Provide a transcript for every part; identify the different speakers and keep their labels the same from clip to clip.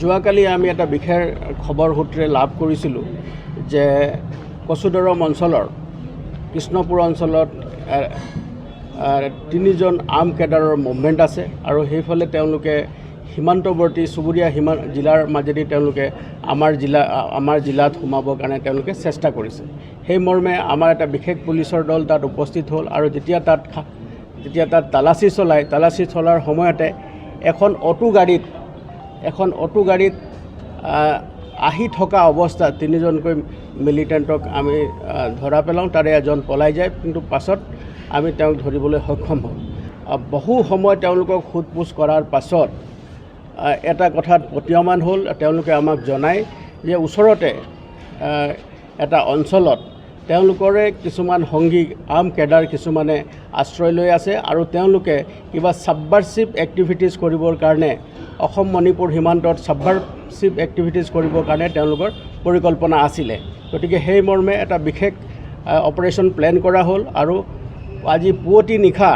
Speaker 1: যোৱাকালি আমি এটা বিশেষ খবৰ সূত্ৰে লাভ কৰিছিলোঁ যে কচুদৰম অঞ্চলৰ কৃষ্ণপুৰ অঞ্চলত তিনিজন আৰ্ম কেডাৰৰ মুভমেণ্ট আছে আৰু সেইফালে তেওঁলোকে সীমান্তৱৰ্তী চুবুৰীয়া সীমা জিলাৰ মাজেদি তেওঁলোকে আমাৰ জিলা, আমাৰ জিলাত সোমাবৰ কাৰণে তেওঁলোকে চেষ্টা কৰিছে। সেই মৰ্মে আমাৰ এটা বিশেষ পুলিচৰ দল তাত উপস্থিত হ'ল আৰু যেতিয়া তাত যেতিয়া তাত তালাচী চলায় তালাচী চলাৰ সময়তে এখন অটো গাড়ীত এখন অটো গাড়ীত, আহি থকা অৱস্থাত তিনিজনকৈ মিলিটেণ্টক আমি ধৰা পেলাওঁ, তাৰে এজন পলাই যায়, কিন্তু পাছত আমি তেওঁক ধৰিবলৈ সক্ষম হওঁ। বহু সময় তেওঁলোকক সোধ পোছ কৰাৰ পাছত এটা কথাত প্ৰতীয়মান হ'ল, তেওঁলোকে আমাক জনায় যে ওচৰতে এটা অঞ্চলত তেওঁলোকৰে কিছুমান সংগী আৰ্ম কেডাৰ কিছুমানে আশ্ৰয় লৈ আছে আৰু তেওঁলোকে কিবা ছাবভাৰ্চিভ এক্টিভিটিছ কৰিবৰ কাৰণে অসম মণিপুৰ সীমান্তত ছাবভাৰ্চিভ এক্টিভিটিছ কৰিবৰ কাৰণে তেওঁলোকৰ পৰিকল্পনা আছিলে। গতিকে সেই মৰ্মে এটা বিশেষ অপাৰেশ্যন প্লেন কৰা হ'ল আৰু আজি পুৱতি নিশা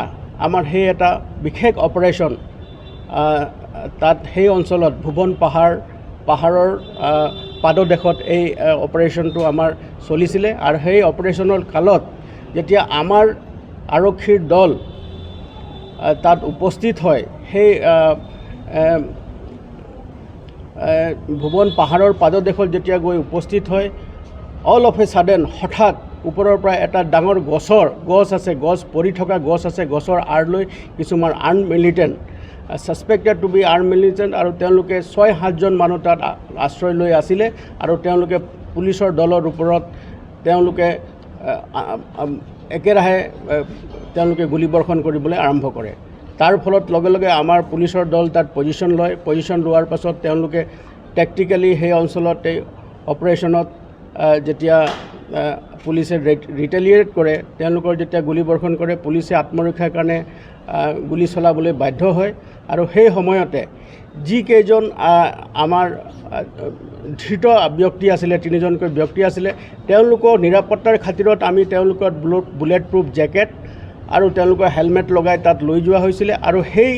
Speaker 1: আমাৰ সেই এটা বিশেষ অপাৰেশ্যন তাত সেই অঞ্চলত ভুৱন পাহাৰ, পাহাৰৰ পাদদেশত এই অপাৰেশ্যনটো আমাৰ চলিছিলে আৰু সেই অপাৰেশ্যনৰ কালত যেতিয়া আমাৰ আৰক্ষীৰ দল তাত উপস্থিত হয়, সেই ভুৱন পাহাৰৰ পাদদেশত যেতিয়া গৈ উপস্থিত হয় অল অফ এ ছাডেন হঠাৎ ওপৰৰ পৰা এটা ডাঙৰ গছৰ গছ আছে, গছ পৰি থকা গছ আছে, গছৰ আঁৰ লৈ কিছুমান armed militant suspected to be armed militant আৰু তেওঁলোকে ছয় সাতজন মানুহ তাত আশ্ৰয় লৈ আছিলে আৰু তেওঁলোকে পুলিচৰ দলৰ ওপৰত তেওঁলোকে একেৰাহে তেওঁলোকে গুলীবৰ্ষণ কৰিবলৈ আৰম্ভ কৰে। তাৰ ফলত লগে লগে আমাৰ পুলিচৰ দল তাত পজিশ্যন লয়। পজিশ্যন লোৱাৰ পাছত তেওঁলোকে টেকটিকেলি সেই অঞ্চলত এই অপাৰেশ্যনত যেতিয়া পুলিচে ৰিটেলিয়েট কৰে তেওঁলোকৰ যেতিয়া গুলীবৰ্ষণ কৰে, পুলিচে আত্মৰক্ষাৰ কাৰণে গুলী চলাবলৈ বাধ্য হয়। আৰু সেই সময়তে যিকেইজন আমাৰ ধৃত ব্যক্তি আছিলে, তিনিজনকৈ ব্যক্তি আছিলে, তেওঁলোকৰ নিৰাপত্তাৰ খাতিৰত আমি তেওঁলোকৰ বুলেট বুলেট প্ৰুফ জেকেট আৰু তেওঁলোকৰ হেলমেট লগাই তাত লৈ যোৱা হৈছিলে আৰু সেই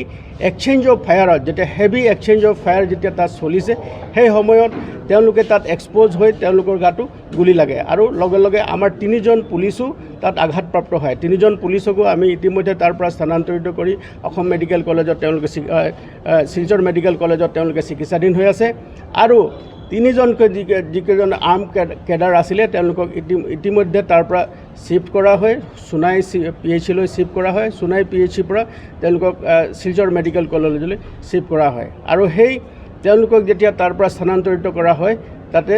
Speaker 1: এক্সচেঞ্জ অফ ফায়াৰত যেতিয়া হেভি এক্সচেঞ্জ অফ ফায়াৰ যেতিয়া তাত চলিছে, সেই সময়ত তেওঁলোকে তাত এক্সপ'জ হৈ তেওঁলোকৰ গাতো গুলি লাগে। আৰু লগে লগে আমাৰ তিনিজন পুলিচো তাত আঘাতপ্ৰাপ্ত হয়। তিনিজন পুলিচকো আমি ইতিমধ্যে তাৰ পৰা স্থানান্তৰিত কৰি অসম মেডিকেল কলেজত তেওঁলোকে শিলচৰ মেডিকেল কলেজত তেওঁলোকে চিকিৎসাধীন হৈ আছে। আৰু তিনিজনকৈ যিকে যিকেইজন আৰ্ম কেড- কেডাৰ আছিলে তেওঁলোকক ইতি ইতিমধ্যে তাৰ পৰা শ্বিফ্ট কৰা হয় Sonai P H C shift কৰা হয় সোণাই পি এইচ চিৰ পৰা তেওঁলোকক শিলচৰ মেডিকেল কলেজলৈ শ্বিফ্ট কৰা হয়। আৰু সেই তেওঁলোকক যেতিয়া তাৰ পৰা স্থানান্তৰিত কৰা হয় তাতে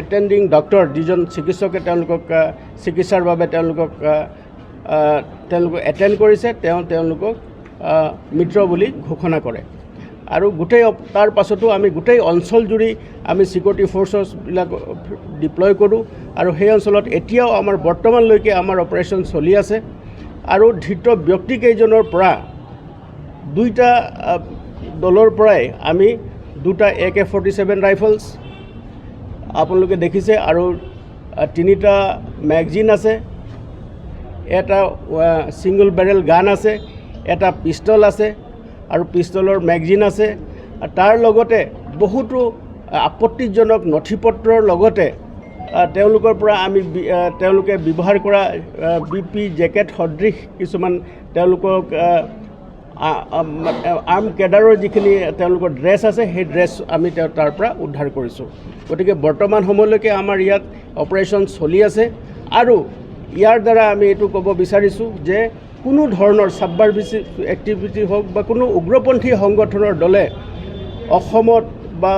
Speaker 1: এটেণ্ডিং ডক্টৰ যিজন চিকিৎসকে তেওঁলোকক চিকিৎসাৰ বাবে তেওঁলোকক তেওঁলোকক এটেণ্ড কৰিছে তেওঁ তেওঁলোকক আহ, মৃত বুলি ঘোষণা কৰে। আৰু গোটেই তাৰ পাছতো আমি গোটেই অঞ্চলজুৰি আমি ছিকিউৰিটি ফ'ৰ্চছবিলাক ডিপ্লয় কৰোঁ। আৰু সেই অঞ্চলত এতিয়াও আমাৰ বৰ্তমানলৈকে আমাৰ অপাৰেশ্যন চলি আছে। আৰু ধৃত ব্যক্তিকেইজনৰ পৰা দুইটা দলৰ পৰাই আমি দুটা A K forty seven rifles আপোনালোকে দেখিছে আৰু তিনিটা মেগজিন আছে। এটা ছিংগল বেৰেল গান আছে। এটা পিষ্টল আছে। আৰু পিষ্টলৰ মেগজিন আছে। তাৰ লগতে বহুতো আপত্তিজনক নথি পত্ৰৰ লগতে তেওঁলোকৰ পৰা আমি তেওঁলোকে ব্যৱহাৰ কৰা বি পি জেকেট, সদৃশ কিছুমান তেওঁলোকক আৰ্ম কেডাৰৰ যিখিনি তেওঁলোকৰ ড্ৰেছ আছে, সেই ড্ৰেছ আমি তেওঁ তাৰ পৰা উদ্ধাৰ কৰিছোঁ। গতিকে বৰ্তমান সময়লৈকে আমাৰ ইয়াত অপাৰেশ্যন চলি আছে। আৰু ইয়াৰ দ্বাৰা আমি এইটো ক'ব বিচাৰিছোঁ যে কোনো ধৰণৰ ছাবভাৰ্ভিচিভ এক্টিভিটি হওক বা কোনো উগ্ৰপন্থী সংগঠনৰ দলে অসমত বা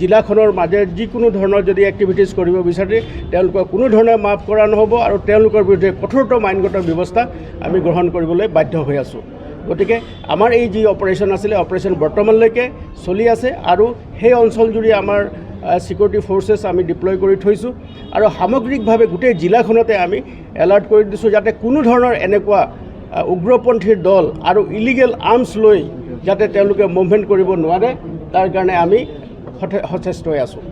Speaker 1: জিলাখনৰ মাজে যিকোনো ধৰণৰ যদি এক্টিভিটিছ কৰিব বিচাৰে, তেওঁলোকক কোনো ধৰণে মাফ কৰা নহ'ব আৰু তেওঁলোকৰ বিৰুদ্ধে কঠোৰতম আইনগত ব্যৱস্থা আমি গ্ৰহণ কৰিবলৈ বাধ্য হৈ আছোঁ। গতিকে আমাৰ এই যি অপাৰেশ্যন আছিলে অপাৰেশ্যন বৰ্তমানলৈকে চলি আছে আৰু সেই অঞ্চলজুৰি আমাৰ ছিকিউৰিটি ফ'ৰ্চেছ আমি ডিপ্লয় কৰি থৈছোঁ। আৰু সামগ্ৰিকভাৱে গোটেই জিলাখনতে আমি এলাৰ্ট কৰি দিছোঁ যাতে কোনো ধৰণৰ এনেকুৱা উগ্ৰপন্থীৰ দল আৰু ইলিগেল আৰ্মছ লৈ যাতে তেওঁলোকে মুভমেণ্ট কৰিব নোৱাৰে। তাৰ কাৰণে আমি সচেষ্ট হৈ আছোঁ।